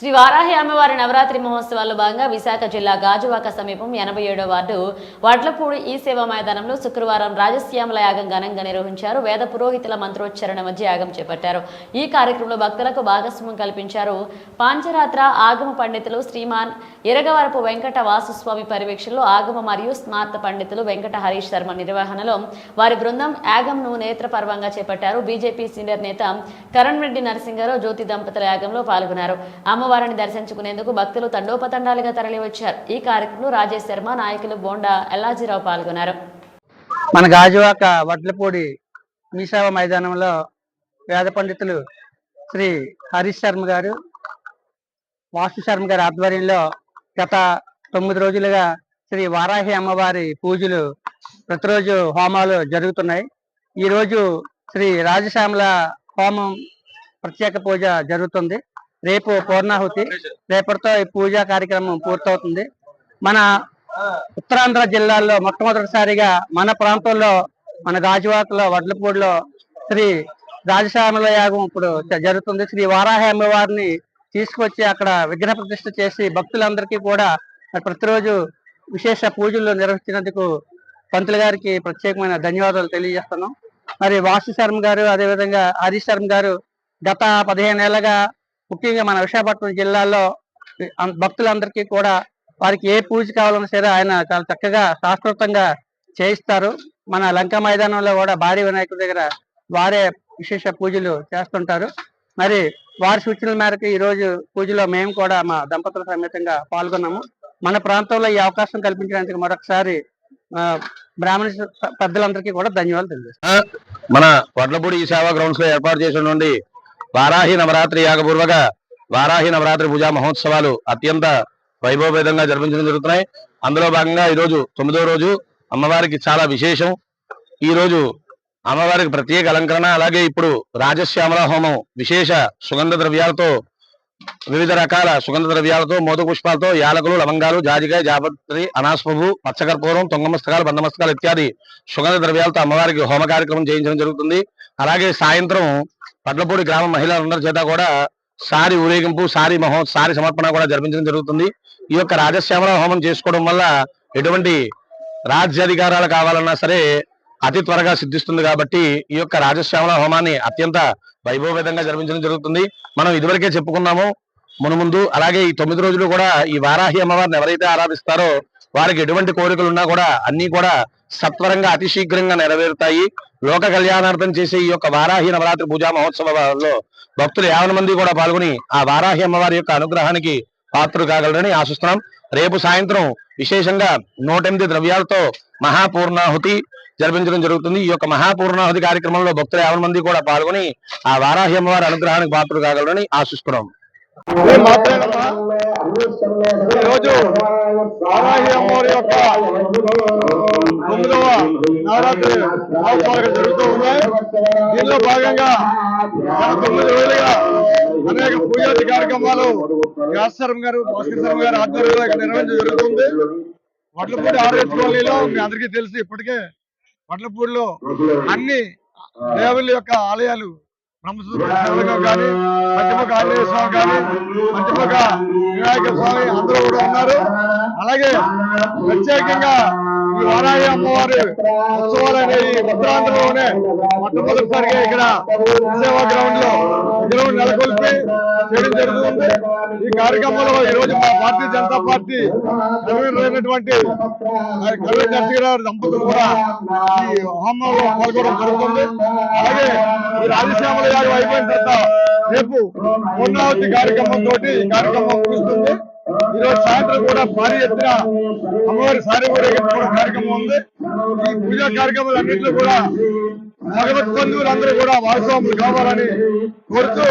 శ్రీ వారాహి అమ్మవారి నవరాత్రి మహోత్సవాల్లో భాగంగా విశాఖ జిల్లా గాజువాక సమీపం ఎనభై ఏడో వార్డు వడ్లపూడి ఈ సేవా మైదానంలో శుక్రవారం రాజశ్యామల యాగం ఘనంగా నిర్వహించారు. వేద పురోహితుల మంత్రోచ్చరణ మధ్య యాగం చేపట్టారు. ఈ కార్యక్రమంలో భక్తులకు భాగస్వామ్యం కల్పించారు. పాంచరాత్ర ఆగమ పండితులు శ్రీమాన్ ఇరగవరపు వెంకట వాసుస్వామి పర్యవేక్షణలో ఆగమ మరియు స్మార్త పండితులు వెంకట హరీష్ శర్మ నిర్వహణలో వారి బృందం యాగంను నేత్రపర్వంగా చేపట్టారు. బీజేపీ సీనియర్ నేత కరణ్ రెడ్డి నరసింగారావు జ్యోతి దంపతుల యాగంలో పాల్గొన్నారు. అమ్మవారిని దర్శించుకునేందుకు భక్తులు తండోపతండాలుగా తరలివచ్చారు. ఈ కార్యక్రమంలో రాజేష్ శర్మ నాయకులు బోండా ఎల్లాజీరావు పాల్గొన్నారు. మన గాజువాక వడ్లపూడి మీసావ మైదానంలో వేద పండితులు శ్రీ హరీష్ శర్మ గారు వాసు శర్మ గారి ఆధ్వర్యంలో గత తొమ్మిది రోజులుగా శ్రీ వారాహి అమ్మవారి పూజలు ప్రతిరోజు హోమాలు జరుగుతున్నాయి. ఈరోజు శ్రీ రాజశ్యామల హోమం ప్రత్యేక పూజ జరుగుతుంది. రేపు పూర్ణాహుతి రేపటితో ఈ పూజా కార్యక్రమం పూర్తవుతుంది. మన ఉత్తరాంధ్ర జిల్లాల్లో మొట్టమొదటిసారిగా మన ప్రాంతంలో మన గాజువాకలో వడ్లపూడిలో శ్రీ రాజశ్యామల యాగం ఇప్పుడు జరుగుతుంది. శ్రీ వారాహి అమ్మవారిని తీసుకొచ్చి అక్కడ విగ్రహ ప్రతిష్ఠ చేసి భక్తులందరికీ కూడా ప్రతిరోజు విశేష పూజలు నిర్వహించినందుకు పంతులు గారికి ప్రత్యేకమైన ధన్యవాదాలు తెలియజేస్తున్నాం. మరి వాసు శర్మ గారు అదేవిధంగా హరీష్ శర్మ గారు గత పదిహేను ఏళ్ళగా ముఖ్యంగా మన విశాఖపట్నం జిల్లాలో భక్తులందరికీ కూడా వారికి ఏ పూజ కావాలన్నా సరే ఆయన చాలా చక్కగా శాస్త్రోక్తంగా చేయిస్తారు. మన లంక మైదానంలో కూడా భారీ వినాయకుడి దగ్గర వారే విశేష పూజలు చేస్తుంటారు. మరి వారి సూచనల మేరకు ఈ రోజు పూజలో మేము కూడా మా దంపతుల సమేతంగా పాల్గొన్నాము. మన ప్రాంతంలో ఈ అవకాశం కల్పించడానికి మరొకసారి బ్రాహ్మణ పెద్దలందరికీ కూడా ధన్యవాదాలు తెలియజేస్తాను మన వడ్లపూడి ఈ సేవా గ్రౌండ్స్లో ఏర్పాటు చేసిన వారాహి నవరాత్రి యాగపూర్వక వారాహి నవరాత్రి పూజా మహోత్సవాలు అత్యంత వైభవభేదంగా జరిపించడం జరుగుతున్నాయి. అందులో భాగంగా ఈ రోజు తొమ్మిదో రోజు అమ్మవారికి చాలా విశేషం. ఈ రోజు అమ్మవారికి ప్రత్యేక అలంకరణ అలాగే ఇప్పుడు రాజశ్యామల హోమం విశేష సుగంధ ద్రవ్యాలతో వివిధ రకాల సుగంధ ద్రవ్యాలతో మోద పుష్పాలతో యాలకులు లవంగాలు జాజికాయ జాపత్రి అనాస్పభు పచ్చకర్పూరం తుంగమస్తకాలు బంధమస్తకాలు ఇత్యాది సుగంధ ద్రవ్యాలతో అమ్మవారికి హోమ కార్యక్రమం చేయించడం జరుగుతుంది. అలాగే సాయంత్రం పట్లపూడి గ్రామ మహిళలందరి చేత కూడా సారి ఊరేగింపు సారి మహో సారి సమర్పణ కూడా జరిపించడం జరుగుతుంది. ఈ యొక్క రాజశ్యామల హోమం చేసుకోవడం వల్ల ఎటువంటి రాజ్యాధికారాలు కావాలన్నా సరే అతి త్వరగా సిద్ధిస్తుంది కాబట్టి ఈ యొక్క రాజశ్యామల హోమాన్ని అత్యంత వైభవపేతంగా జరిపించడం జరుగుతుంది. మనం ఇదివరకే చెప్పుకున్నాము మునుముందు అలాగే ఈ తొమ్మిది రోజులు కూడా ఈ వారాహి అమ్మవారిని ఎవరైతే ఆరాధిస్తారో వారికి ఎటువంటి కోరికలు ఉన్నా కూడా అన్ని కూడా సత్వరంగా అతి శీఘ్రంగా నెరవేరుతాయి. లోక కళ్యాణార్థం చేసే ఈ యొక్క వారాహి నవరాత్రి పూజా మహోత్సవాల్లో భక్తులు యావన మంది కూడా పాల్గొని ఆ వారాహి అమ్మవారి యొక్క అనుగ్రహానికి పాత్రలు కాగలరని ఆశిస్తున్నాం. రేపు సాయంత్రం విశేషంగా నూట ఎనిమిది ద్రవ్యాలతో మహాపూర్ణాహుతి జరిపించడం జరుగుతుంది. ఈ యొక్క మహాపూర్ణాహుతి కార్యక్రమంలో భక్తులు యాభై మంది కూడా పాల్గొని ఆ వారాహి అమ్మవారి అనుగ్రహానికి పాత్రలు కాగలరని ఆశిస్తున్నాం. ఈరోజు వారాహి అమ్మవారి యొక్క తొమ్మిదవ నవరాత్రి మహోత్సవాలు జరుగుతూ ఉన్నాయి. దీనిలో భాగంగా తొమ్మిది రోజులుగా అనేక పూజాది కార్యక్రమాలు వ్యాసరం గారు భాస్కర్ శర్మ గారి ఆధ్వర్యంలో ఇక్కడ నిర్వహించడం జరుగుతుంది. వడ్లపూడి ఆర్ఎస్ కాలనీలో మీ అందరికీ తెలుసు ఇప్పటికే వడ్లపూడిలో అన్ని దేవుళ్ళ యొక్క ఆలయాలు కానీ పంచముఖ ఆంజనేయ స్వామి కానీ వినాయక స్వామి అందరూ కూడా ఉన్నారు. అలాగే ప్రత్యేకంగా ఈ వారాహి అమ్మవారి ఉత్సవాలు అనేవి ఉత్తరాంధ్రలోనే మొట్టమొదటిసారిగా ఇక్కడ సేవా గ్రౌండ్లో గ్రౌండ్ నెలకొల్పి చేయడం జరుగుతుంది. ఈ కార్యక్రమంలో ఈ రోజు మా భారతీయ జనతా పార్టీ అయినటువంటి కళ్యాణ్ నర్సి గారు దంపతులు కూడా ఈ హోమంలో పాల్గొనడం జరుగుతుంది. అలాగే ఈ రాజశ్యామల గారు అయిపోయిన తర్వాత రేపు పూర్ణావతి కార్యక్రమం తోటి ఈ కార్యక్రమం ముగుస్తుంది. ఈ రోజు సాయంత్రం కూడా భారీ ఎత్తున అమ్మవారి సారి ఊరేగింపు కార్యక్రమం ఉంది. ఈ పూజా కార్యక్రమాలు అన్నింటిలో కూడా భగవత్ బంధువులు అందరూ కూడా భాగస్వాములు కావాలని కోరుతూ